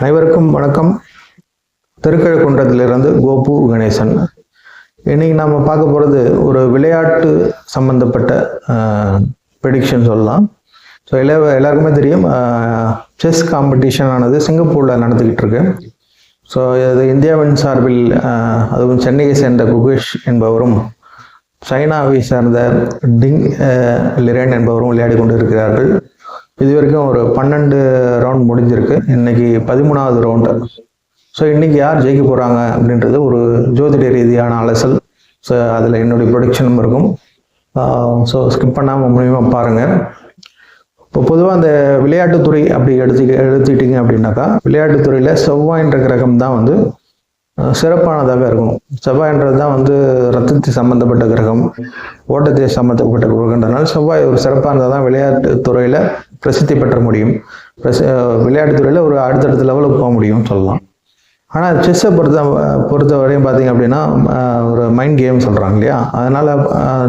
அனைவருக்கும் வணக்கம். திருக்கழுக்குன்றத்திலிருந்து கோபு கணேசன். இன்னைக்கு நாம் பார்க்க போகிறது ஒரு விளையாட்டு சம்பந்தப்பட்ட ப்ரெடிக்ஷன் சொல்லலாம். ஸோ எல்லா எல்லாருக்குமே தெரியும் செஸ் காம்படிஷன் ஆனது சிங்கப்பூரில் நடந்துக்கிட்டு இருக்கு. ஸோ இது இந்தியாவின் சார்பில் அதுவும் சென்னையை சேர்ந்த குகேஷ் என்பவரும் சைனாவை சார்ந்த டிங் லிரேன் என்பவரும் விளையாடி கொண்டு இருக்கிறார்கள் இது வரைக்கும் ஒரு பன்னெண்டு ரவுண்ட் முடிஞ்சிருக்கு. இன்னைக்கு பதிமூணாவது ரவுண்டு ஸோ இன்னைக்கு யார் ஜெயிக்க போகிறாங்க அப்படின்றது ஒரு ஜோதிட ரீதியான அலசல். ஸோ அதில் என்னுடைய ப்ரொடிக்ஷனும் இருக்கும் ஸோ ஸ்கிப் பண்ணாமல் மூலியமாக பாருங்கள் இப்போ பொதுவாக அந்த விளையாட்டுத்துறை அப்படி எடுத்து எடுத்துக்கிட்டிங்க அப்படின்னாக்கா விளையாட்டுத்துறையில் செவ்வாயின்ற கிரகம் தான் வந்து சிறப்பானதாக இருக்கணும் செவ்வாய்ன்றது தான் வந்து ரத்தத்தை சம்மந்தப்பட்ட கிரகம். ஓட்டத்தை சம்மந்தப்பட்ட கிரகன்றதுனால செவ்வாய் ஒரு சிறப்பானதாக தான் விளையாட்டு துறையில் பிரசித்தி பெற்ற முடியும். பிரசி விளையாட்டுத்துறையில் ஒரு அடுத்தடுத்த லெவலுக்கு போக முடியும் சொல்லலாம். ஆனால் செஸ்ஸை பொறுத்த பொறுத்த வரையும் பார்த்தீங்க அப்படின்னா ஒரு மைண்ட் கேம் சொல்கிறாங்க இல்லையா? அதனால்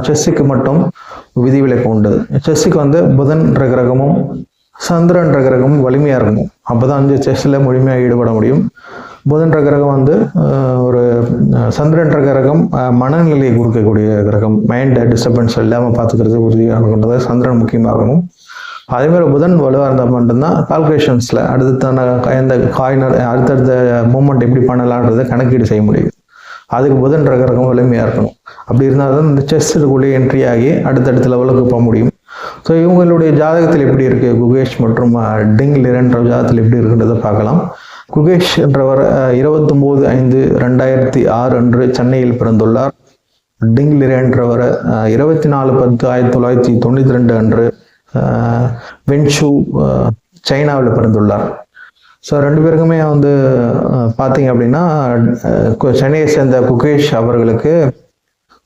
செஸ்ஸுக்கு மட்டும் விதிவிலக்கு உண்டு. செஸ்ஸுக்கு வந்து புதன்ற கிரகமும் சந்திரன்ற கிரகமும் வலிமையாக இருக்கணும் அப்போ தான் வந்து செஸ்ஸில் முழுமையாக ஈடுபட முடியும். புதன்ற கிரகம் வந்து ஒரு சந்திரன்ற கிரகம் மனநிலையை கொடுக்கக்கூடிய கிரகம் மைண்டை டிஸ்டர்பன்ஸ் இல்லாமல் பார்த்துக்கிறது உறுதியாக கொண்டது சந்திரன் முக்கியமாக இருக்கணும் அதே மாதிரி புதன் வலுவாக இருந்தால் மட்டும்தான் கால்குலேஷன்ஸில் அடுத்ததான எந்த காயினர் அடுத்தடுத்த மூமெண்ட் எப்படி பண்ணலான்றதை கணக்கீடு செய்ய முடியும். அதுக்கு புதன் கிரகம் வலிமையாக இருக்கணும். அப்படி இருந்தால் தான் இந்த செஸ்ஸுக்குள்ளே என்ட்ரி ஆகி அடுத்தடுத்த லெவலுக்கு போக முடியும். ஸோ இவங்களுடைய ஜாதகத்தில் எப்படி இருக்குது குகேஷ் மற்றும் டிங் லிரன்ற ஜாதகத்தில் எப்படி இருக்குன்றதை பார்க்கலாம். குகேஷ் என்றவர் இருபத்தொம்போது ஐந்து ரெண்டாயிரத்தி ஆறு அன்று சென்னையில் பிறந்துள்ளார். டிங் என்றவர் இருபத்தி நாலு பத்து ஆயிரத்தி தொள்ளாயிரத்தி தொண்ணூற்றி ரெண்டு அன்று வென்ஷூ வென்ஷு சைனாவில் பிறந்துள்ளார். ஸோ ரெண்டு பேருக்குமே வந்து பார்த்தீங்க அப்படின்னா சென்னையை சேர்ந்த குகேஷ் அவர்களுக்கு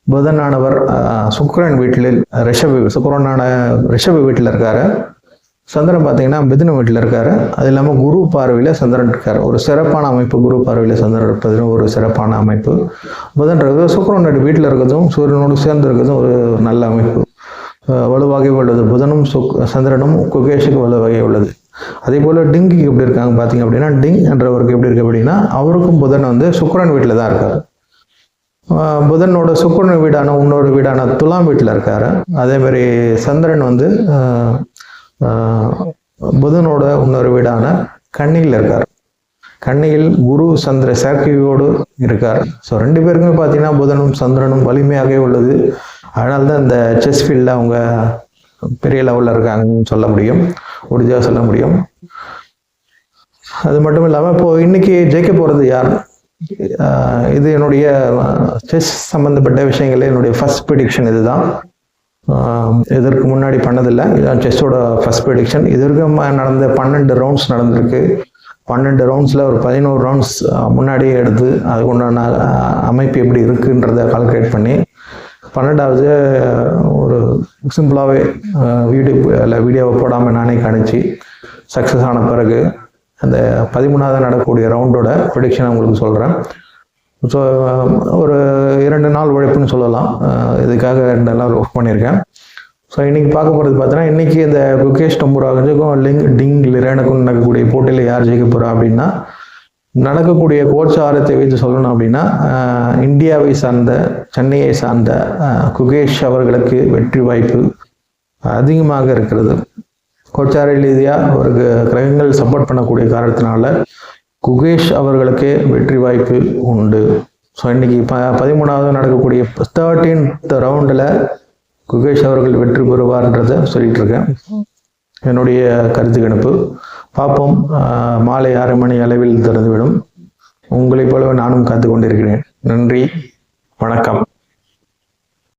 புதனானவர் சுக்கரன் வீட்டில் ரிஷபு சுக்கரனான ரிஷபு வீட்டில் இருக்காரு. சந்திரன் பார்த்தீங்கன்னா மிதுன வீட்டில் இருக்காரு. அது இல்லாமல் குரு பார்வையில் சந்திரன் இருக்கார். ஒரு சிறப்பான அமைப்பு குரு பார்வையில் சந்திரன் இருப்பதும் ஒரு சிறப்பான அமைப்பு. புதன் இருக்கிறது சுக்கிரனோட வீட்டில் இருக்கிறதும் சூரியனோடு சேர்ந்து இருக்கிறதும் ஒரு நல்ல அமைப்பு. அஹ் வலுவாகவே உள்ளது. புதனும் சுக் சந்திரனும் குகேஷுக்கு வலுவாகவே உள்ளது. அதே போல் டிங்கிக்கு எப்படி இருக்காங்க பார்த்தீங்க அப்படின்னா டிங் என்றவருக்கு எப்படி இருக்கு அப்படின்னா அவருக்கும் புதன் வந்து சுக்கரன் வீட்டில் தான் இருக்காரு. புதனோட சுக்கரன் வீடான இன்னொரு வீடான துலாம் வீட்டில் இருக்காரு. அதேமாதிரி சந்திரன் வந்து புதனோட இன்னொரு வீடான கண்ணியில் இருக்கார். கண்ணியில் குரு சந்திர சேர்க்கையோடு இருக்கார். ஸோ ரெண்டு பேருக்குமே பார்த்தீங்கன்னா புதனும் சந்திரனும் வலிமையாகவே உள்ளது. அதனால தான் இந்த செஸ் ஃபீல்டில் அவங்க பெரிய லெவலில் இருக்காங்கன்னு சொல்ல முடியும். உறுதியாக சொல்ல முடியும். அது மட்டும் இல்லாமல் இப்போ இன்னைக்கு ஜெயிக்க போகிறது யார்? இது என்னுடைய செஸ் சம்மந்தப்பட்ட விஷயங்கள் என்னுடைய ஃபர்ஸ்ட் ப்ரிடிக்ஷன் இதுதான். இதற்கு முன்னாடி பண்ணதில்லை. இதுதான் செஸ்ஸோட ஃபர்ஸ்ட் ப்ரெடிக்ஷன் இது வரைக்கும் நடந்த பன்னெண்டு ரவுண்ட்ஸ் நடந்திருக்கு. பன்னெண்டு ரவுண்ட்ஸில் ஒரு பதினோரு ரவுண்ட்ஸ் முன்னாடியே எடுத்து அதுக்கு உண்டான அமைப்பு எப்படி இருக்குன்றத கால்குலேட் பண்ணி பன்னெண்டாவது ஒரு சிம்பிளாகவே வீடியோ இல்லை வீடியோவை போடாமல் நானே கணிச்சு சக்ஸஸ் ஆன பிறகு அந்த பதிமூணாவது நடக்கக்கூடிய ரவுண்டோட ப்ரிடிக்ஷனை உங்களுக்கு சொல்கிறேன் ஸோ ஒரு இரண்டு நாள் உழைப்புன்னு சொல்லலாம். இதுக்காக ரெண்டு நாள் ஒர்க் பண்ணியிருக்கேன். ஸோ இன்னைக்கு பார்க்க போகிறது பார்த்தீங்கன்னா இன்னைக்கு இந்த குகேஷ் டம்புராஜுக்கும் லிங் டிங் லிரேனுக்கும் நடக்கக்கூடிய போட்டியில் யார் ஜெயிக்க போகிறா அப்படின்னா நடக்கக்கூடிய கோச்சாரத்தை வைத்து சொல்லணும் அப்படின்னா இந்தியாவை சார்ந்த சென்னையை சார்ந்த குகேஷ் அவர்களுக்கு வெற்றி வாய்ப்பு அதிகமாக இருக்கிறது. கோச்சார ரீதியாக ஒரு கிரகங்கள் சப்போர்ட் பண்ணக்கூடிய காரணத்தினால குகேஷ் அவர்களுக்கே வெற்றி வாய்ப்பு உண்டு. ஸோ இன்னைக்கு ப பதிமூணாவது நடக்கக்கூடிய தேர்ட்டீன்த் ரவுண்டில் குகேஷ் அவர்கள் வெற்றி பெறுவார்ன்றதை சொல்லிட்டு இருக்கேன் என்னுடைய கருத்து கணிப்பு. பார்ப்போம். மாலை ஆறு மணி அளவில் திறந்துவிடும். உங்களைப் போலவே நானும் காத்து கொண்டிருக்கிறேன். நன்றி. வணக்கம்.